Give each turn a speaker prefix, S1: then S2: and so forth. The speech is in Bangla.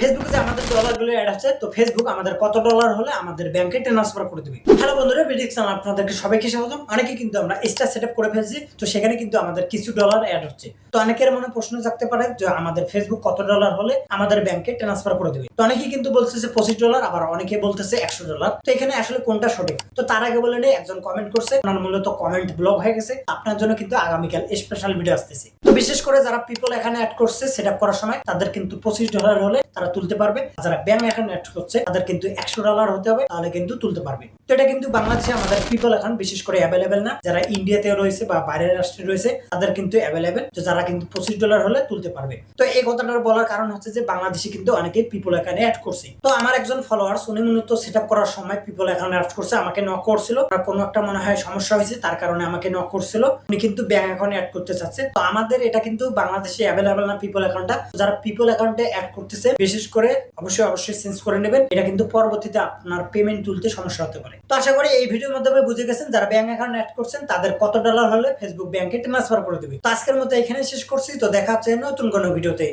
S1: ফেসবুকে যে আমাদের ডলারগুলো অ্যাড আছে তো ফেসবুক আমাদের কত ডলার হলে আমাদের ব্যাংকে ট্রান্সফার করে দেবে। হ্যালো বন্ধুরা ভিডিও চ্যানেল আপনাদেরকে সবাইকে স্বাগতম। অনেকে কিন্তু আমরা এক্সট্রা সেটআপ করে ফেলছি, তো সেখানে কিন্তু আমাদের কিছু ডলার অ্যাড হচ্ছে। তো অনেকের মনে প্রশ্ন থাকতে পারে যে আমাদের ফেসবুক কত ডলার হলে আমাদের ব্যাংকে ট্রান্সফার করে দেবে। তো অনেকেই কিন্তু বলতেছে পঁচিশ ডলার আবার অনেকে বলতেছে একশো ডলার তো এখানে আসলে কোনটা সঠিক? তো তার আগে বলে নেই, একজন কমেন্ট করছে ওনার মূলত কমেন্ট ব্লক হয়ে গেছে। আপনার জন্য কিন্তু আগামীকাল স্পেশাল ভিডিও আসতেছে। তো বিশেষ করে যারা পিপল এখানে অ্যাড করছে সেট করার সময়, তাদের কিন্তু পঁচিশ ডলার হলে তারা তুলতে পারবে। যারা ব্যাংক এখানে অ্যাড করছে, তাদের কিন্তু একশো ডলার হতে হবে, তাহলে কিন্তু তুলতে পারবে। তো এটা কিন্তু বাংলাদেশে আমাদের পিপল এখন বিশেষ করে অ্যাভেলেবেল না। যারা ইন্ডিয়াতেও রয়েছে বা বাইরের রাষ্ট্রে রয়েছে, তাদের কিন্তু অ্যাভেলেবেল তো যারা কিন্তু পঁচিশ ডলার হলে তুলতে পারবে। তো এই কথাটা বলার কারণ হচ্ছে যে, বাংলাদেশে কিন্তু অনেকেই পিপল এখানে অ্যাড করছে। তো আমার একজন ফলোয়ার্স উনি মূলত সেট করার সময় পিপল এখানে অ্যাড করছে, আমাকে নক করছিল। আর কোনো একটা মনে হয় সমস্যা হয়েছে, তার কারণে আমাকে নক করছিল। উনি কিন্তু ব্যাংক অ্যাকাউন্টে অ্যাড করতে চাচ্ছে। তো আমাদের এটা কিন্তু বাংলাদেশে অ্যাভেলেবেল না পিপল অ্যাকাউন্টটা যারা পিপল অ্যাকাউন্টে অ্যাড করতেছে বিশেষ করে অবশ্যই অবশ্যই চেঞ্জ করে নেবেন। এটা কিন্তু পরবর্তীতে আপনার পেমেন্ট তুলতে সমস্যা হতে পারে। তো আশা করি এই ভিডিওর মাধ্যমে বুঝে গেছেন, যারা ব্যাংক অ্যাকাউন্ট অ্যাড করছেন, তাদের কত ডলার হলে ফেসবুক ব্যাংকে ট্রান্সফার করে দেবে। তো আজকের মতো এখানে শেষ করছি। তো দেখা হচ্ছে নতুন কোনো ভিডিওতে।